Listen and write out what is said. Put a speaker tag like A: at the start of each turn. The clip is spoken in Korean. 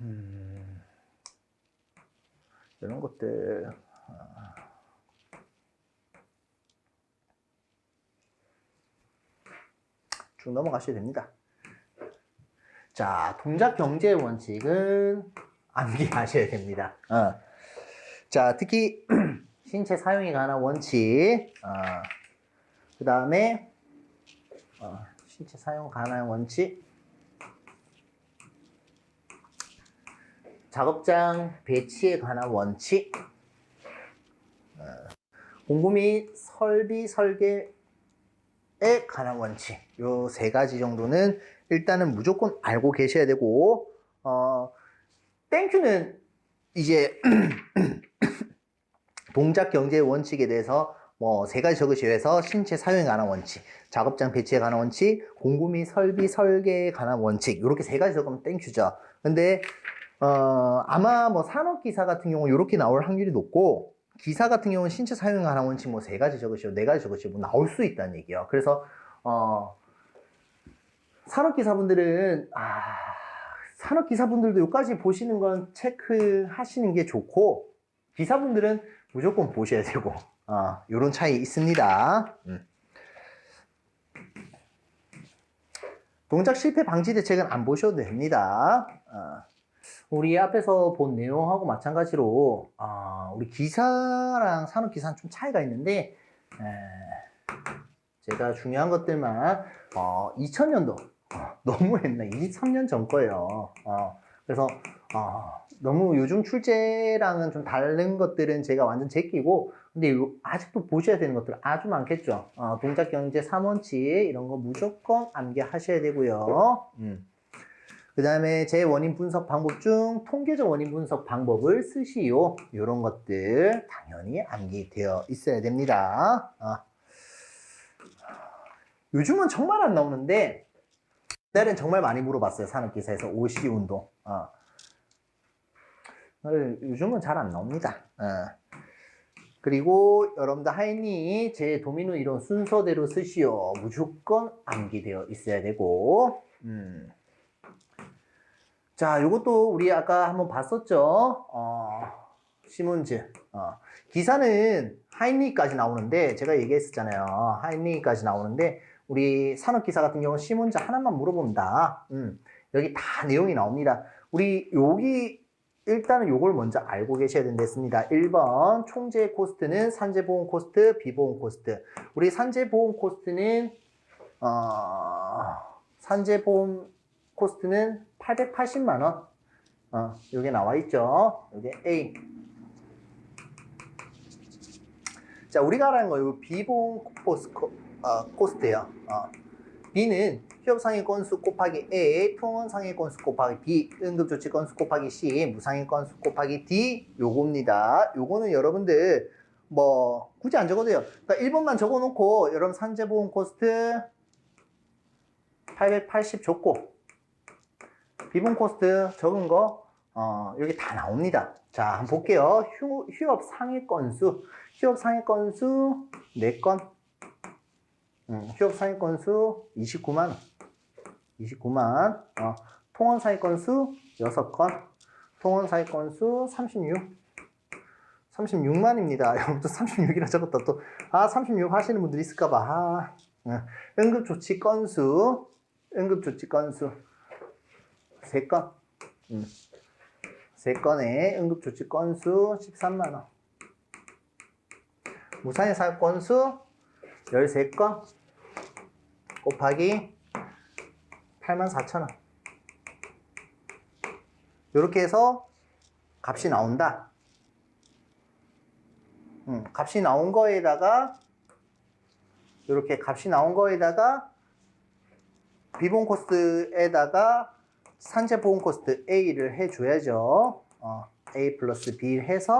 A: 음, 이런 것들 아. 쭉 넘어가셔도 됩니다. 자, 동작 경제 원칙은 암기하셔야 됩니다. 어. 자, 특히 신체 사용에 관한 원칙, 어. 그 다음에 어, 신체 사용 관한 원칙, 작업장 배치에 관한 원칙, 어, 공구 및 설비 설계에 관한 원칙, 요 세 가지 정도는 일단은 무조건 알고 계셔야 되고, 어, 땡큐는 이제 동작 경제 원칙에 대해서 뭐 세 가지 적으셔야 해서 신체 사용에 관한 원칙, 작업장 배치에 관한 원칙, 공구 및 설비 설계에 관한 원칙. 이렇게 세 가지 적으면 땡큐죠. 근데 어, 아마 뭐 산업 기사 같은 경우 이렇게 나올 확률이 높고 기사 같은 경우는 신체 사용에 관한 원칙 뭐 세 가지 적으시고 네 가지 적으시고 뭐 나올 수 있다는 얘기예요. 그래서 어, 산업 기사분들은 아, 산업 기사분들도 여기까지 보시는 건 체크하시는 게 좋고 기사분들은 무조건 보셔야 되고 어, 이런 차이 있습니다. 음. 동작 실패 방지 대책은 안 보셔도 됩니다. 어, 우리 앞에서 본 내용하고 마찬가지로 어, 우리 기사랑 산업 기사는 좀 차이가 있는데 에, 제가 중요한 것들만 어, 2000년도 너무 옛날 23년 전 거예요. 어, 그래서 어, 너무 요즘 출제랑은 좀 다른 것들은 제가 완전 제끼고 근데 요- 아직도 보셔야 되는 것들 아주 많겠죠. 어, 동작 경제 3원칙 이런 거 무조건 암기하셔야 되고요. 음. 그 다음에 제 원인 분석 방법 중 통계적 원인 분석 방법을 쓰시오. 이런 것들 당연히 암기되어 있어야 됩니다. 아. 요즘은 정말 안 나오는데 옛날엔 정말 많이 물어봤어요. 산업기사에서 OC 운동. 아. 어, 요즘은 잘 안 나옵니다. 어. 그리고 여러분들 하이니 제 도미노 이론 순서대로 쓰시오. 무조건 암기되어 있어야 되고. 음. 자, 요것도 우리 아까 한번 봤었죠. 어, 시문즈. 어, 기사는 하이니까지 나오는데 제가 얘기했었잖아요. 하이니까지 나오는데 우리 산업기사 같은 경우는 시문즈 하나만 물어본다. 음, 여기 다 내용이 나옵니다. 우리 여기 일단은 요걸 먼저 알고 계셔야 된댔습니다. 1번 총재 코스트는 산재보험 코스트, 비보험 코스트. 우리 산재보험 코스트는 어, 산재보험 코스트는 880만 원. 어, 요게 나와 있죠. 요게 A. 자, 우리가 알아는 거 요 비보험 코스, 코, 어, 코스트예요. 어. B는 휴업상해 건수 곱하기 A, 통원상해 건수 곱하기 B, 응급조치 건수 곱하기 C, 무상해 건수 곱하기 D 요겁니다. 요거는 여러분들 뭐 굳이 안 적어도 돼요. 그러니까 1번만 적어놓고 여러분 산재보험 코스트 880 줬고 비본 코스트 적은 거 어, 여기 다 나옵니다. 자, 한번 볼게요. 휴, 휴업 상해 건수, 휴업 상해 건수 4건, 음, 휴업 상해 건수 29만 원, 29만, 어, 통원 상해 건수 6건, 통원 상해 건수 36, 36만입니다. 여러분도 36이라 적었다 또, 아, 36 하시는 분들 있을까봐, 아, 어, 응급조치 건수, 응급조치 건수, 세 건. 음. 세 건에 응급조치 건수 13만원. 무상의 사업 건수 13건 곱하기 84,000원. 이렇게 해서 값이 나온다. 음, 값이 나온 거에다가 이렇게 값이 나온 거에다가 비본 코스트에다가 산재 보험 코스트 A를 해줘야죠. 어, A 플러스 B 해서